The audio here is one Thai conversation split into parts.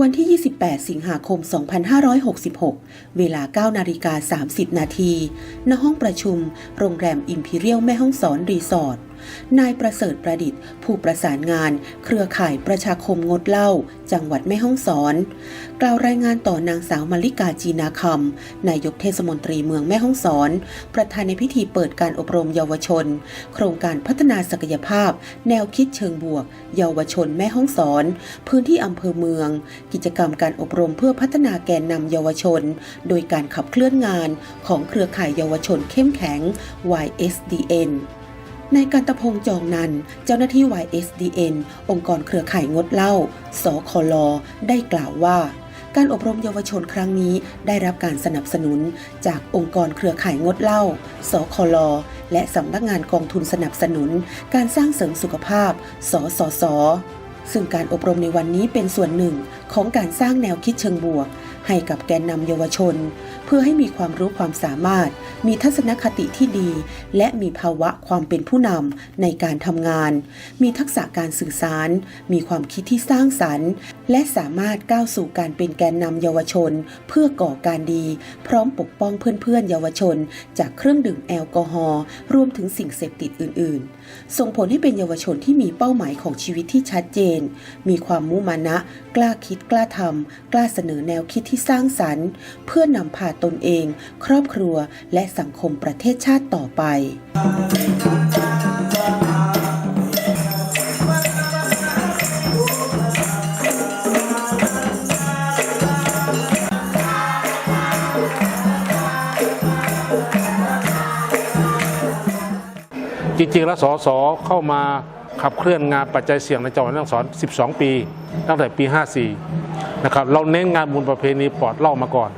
วันที่ 28 สิงหาคม 2566 เวลา 9 นาฬิกา 30 นาที ณ ห้องประชุม โรงแรมอิมพีเรียลแม่ห้องสอนรีสอร์ท นายประเสริฐประดิษฐ์ ผู้ประสานงาน เครือข่ายประชาคมงดเหล้าจังหวัดแม่ฮ่องสอน กล่าวรายงานต่อนางสาวมาริกาจีนาคำนายกเทศมนตรีเมืองแม่ฮ่องสอน ประธานในพิธีเปิดการอบรมเยาวชน โครงการพัฒนาศักยภาพ แนวคิดเชิงบวก เยาวชนแม่ฮ่องสอน พื้นที่อำเภอเมือง กิจกรรมการอบรมเพื่อพัฒนาแกนนำเยาวชน โดยการขับเคลื่อนงานของเครือข่ายเยาวชนเข้มแข็ง YSDN นายกันตพงษ์จองนันเจ้าหน้าที่ YSDN องค์กรเครือข่ายงดเหล้า สคล ได้กล่าวว่า การอบรมเยาวชนครั้งนี้ได้รับการสนับสนุนจากองค์กรเครือข่ายงดเหล้า สคล และสำนักงานกองทุนสนับสนุน การสร้างเสริมสุขภาพ สสส ซึ่งการอบรมในวันนี้เป็นส่วนหนึ่งของการสร้างแนวคิดเชิงบวก ให้กับแกนนำเยาวชน พื่อให้มีความรู้ความสามารถ มีทัศนคติที่ดี และมีภาวะความเป็นผู้นำในการทำงาน มีทักษะการสื่อสาร มีความคิดที่สร้างสรรค์ และสามารถก้าวสู่การเป็นแกนนำเยาวชน เพื่อก่อการดี พร้อมปกป้องเพื่อนๆเยาวชน จากเครื่องดื่มแอลกอฮอล์รวมถึงสิ่งเสพติดอื่น ๆ ส่งผลให้เป็นเยาวชนที่มีเป้าหมายของชีวิตที่ชัดเจน มีความมุมานะ กล้าคิดกล้าทำกล้าเสนอแนวคิดที่สร้างสรรค์ เพื่อนำพาตนเอง ครอบครัวและสังคมประเทศชาติต่อไปจริงๆ แล้วสสเข้ามาขับเคลื่อนงานปัจจัยเสี่ยงในจังหวัดแม่ฮ่องสอน 12 ปี ตั้งแต่ปี 54 นะครับ เราเน้นงานบุญประเพณีปลอดเล้ามาก่อน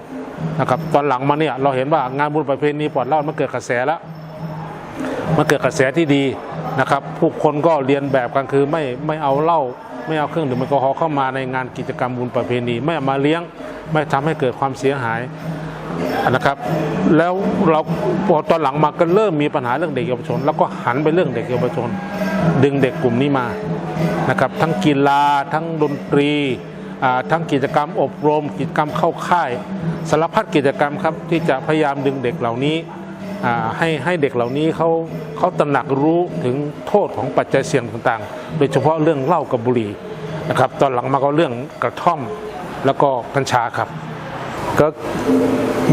นะครับตอนหลังมาเนี่ยเราเห็นว่างานบุญประเพณีปลอดเล้ามันเกิดกระแสแล้วมันเกิดกระแสที่ดีนะครับ ผู้คนก็เรียนแบบกันคือไม่ไม่เอาเหล้าไม่เอาเครื่องดื่มแอลกอฮอล์เข้ามาในงานกิจกรรมบุญประเพณี ไม่เอามาเลี้ยงไม่ทำให้เกิดความเสียหายนะครับ แล้วเราพอตอนหลังมาก็เริ่มมีปัญหาเรื่องเด็กเยาวชน แล้วก็หันไปเรื่องเด็กเยาวชน ดึงเด็กกลุ่มนี้มานะครับ ทั้งกีฬาทั้งดนตรี ทั้งกิจกรรมอบรม กิจกรรมเข้าค่าย สารพัดกิจกรรมครับที่จะพยายามดึงเด็กเหล่านี้ให้ให้เด็กเหล่านี้เขาเขาตระหนักรู้ถึงโทษของปัจจัยเสี่ยงต่างๆ โดยเฉพาะเรื่องเหล้ากับบุหรี่นะครับตอนหลังมาก็เรื่องกระท่อมแล้วก็กัญชาครับ ก็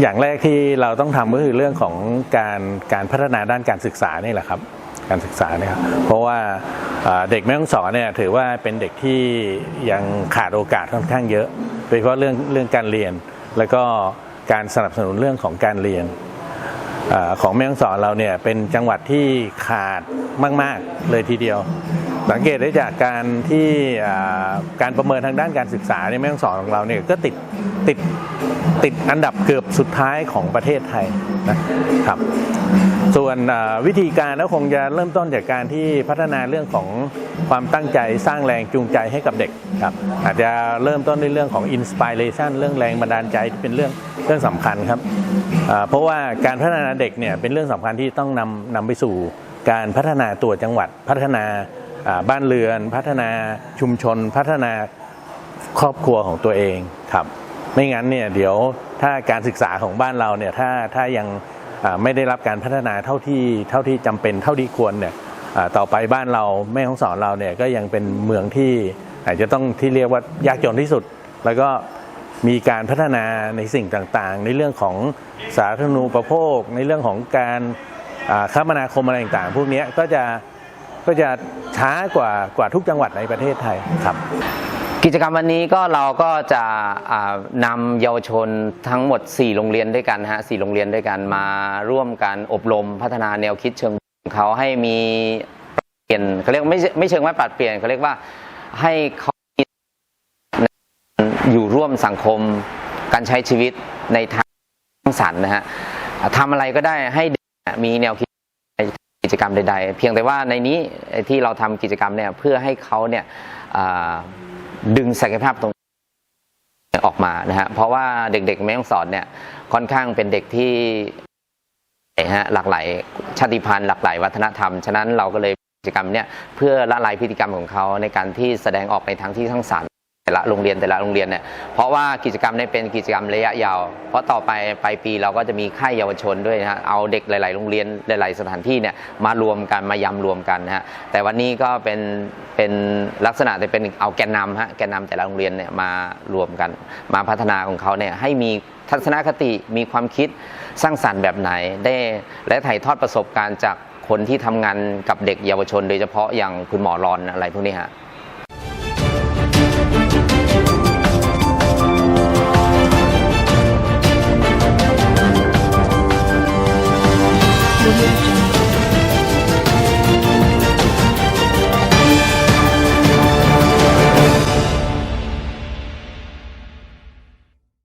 อย่างแรกที่เราต้องทำก็คือเรื่องของการการพัฒนาด้านการศึกษานี่แหละครับ การศึกษาเนี่ยครับเพราะว่าเด็กแม่ฮ่องสอนเนี่ยถือว่าเป็นเด็กที่ยังขาดโอกาสค่อนข้างเยอะ โดยเฉพาะเรื่องเรื่องการเรียน แล้วก็การสนับสนุนเรื่องของการเรียนอของแม่ฮ่องสอนเราเนี่ยเป็นจังหวัดที่ขาดมาก ๆ เลยทีเดียว สังเกตได้จากการที่การประเมินทางด้านการศึกษาในแม่ฮ่องสอนของเราเนี่ยก็ติดติดติดอันดับเกือบสุดท้ายของประเทศไทยนะครับ ส่วนวิธีการก็คงจะเริ่มต้นจากการที่พัฒนาเรื่องของความตั้งใจสร้างแรงจูงใจให้กับเด็กครับอาจจะเริ่มต้นในเรื่องของอินสปิเรชันเรื่องแรงบันดาลใจที่เป็นเรื่องเรื่องสำคัญครับเพราะว่าการพัฒนาเด็กเนี่ยเป็นเรื่องสำคัญที่ต้องนำนำไปสู่การพัฒนาตัวจังหวัด พัฒนาบ้านเรือน พัฒนาชุมชน พัฒนาครอบครัวของตัวเองครับ ไม่งั้นเนี่ยเดี๋ยวถ้าการศึกษาของบ้านเราเนี่ยถ้าถ้ายัง ไม่ได้รับการพัฒนาเท่าที่เท่าที่จำเป็นเท่าที่ควรเนี่ยต่อไปบ้านเราแม่ของสอนเราเนี่ยก็ยังเป็นเมืองที่อาจจะต้องที่เรียกว่ายากจนที่สุด แล้วก็มีการพัฒนาในสิ่งต่างๆ ในเรื่องของสาธารณูปโภค ในเรื่องของการอ่าคมนาคมอะไรต่างๆ พวกนี้ก็จะก็จะช้ากว่ากว่าทุกจังหวัดในประเทศไทยครับ กิจกรรมวันนี้ก็เราก็จะนำเยาวชนทั้งหมด 4 โรงเรียนด้วยกันฮะสโรงเรียนด้วยกันมาร่วมกันอบรมพัฒนาแนวคิดเชิงเขาให้มีเปลี่ยนเขาเรียกไม่ไม่เชิงว่าปรับเปลี่ยนเขาเรียกว่าให้เขาอยู่ร่วมสังคมการใช้ชีวิตในทางสร้างสรรค์นะฮะทำอะไรก็ได้ให้เด็กมีแนวคิดในกิจกรรมใด ๆ เพียงแต่ว่าในนี้ที่เราทำกิจกรรมเนี่ยเพื่อให้เขาเนี่ย ดึงศักยภาพตรงนี้ออกมานะฮะเพราะว่าเด็กๆแม่ต้องสอนเนี่ยค่อนข้างเป็นเด็กที่ฮะหลากหลายชาติพันธุ์หลากหลายวัฒนธรรม ฉะนั้นเราก็เลยกิจกรรมเนี่ยเพื่อละลายพฤติกรรมของเขาในการที่แสดงออกในทางที่ทั้งสาร แต่ละโรงเรียนแต่ละโรงเรียนเนี่ยเพราะว่ากิจกรรมนี้เป็นกิจกรรมระยะยาว เพราะต่อไปปลายปีเราก็จะมีค่ายเยาวชนด้วยนะฮะเอาเด็กหลาย ๆ โรงเรียนหลาย ๆ สถานที่เนี่ยมารวมกันมายำรวมกันนะฮะแต่วันนี้ก็เป็นเป็นลักษณะแต่เป็นเอาแกนนำฮะแกนนำแต่ละโรงเรียนเนี่ยมารวมกัน มาพัฒนาของเขาเนี่ยให้มีทัศนคติมีความคิดสร้างสรรค์แบบไหนได้และถ่ายทอดประสบการณ์จากคนที่ทำงานกับเด็กเยาวชน โดยเฉพาะอย่างคุณหมอรอนอะไรพวกนี้ฮะ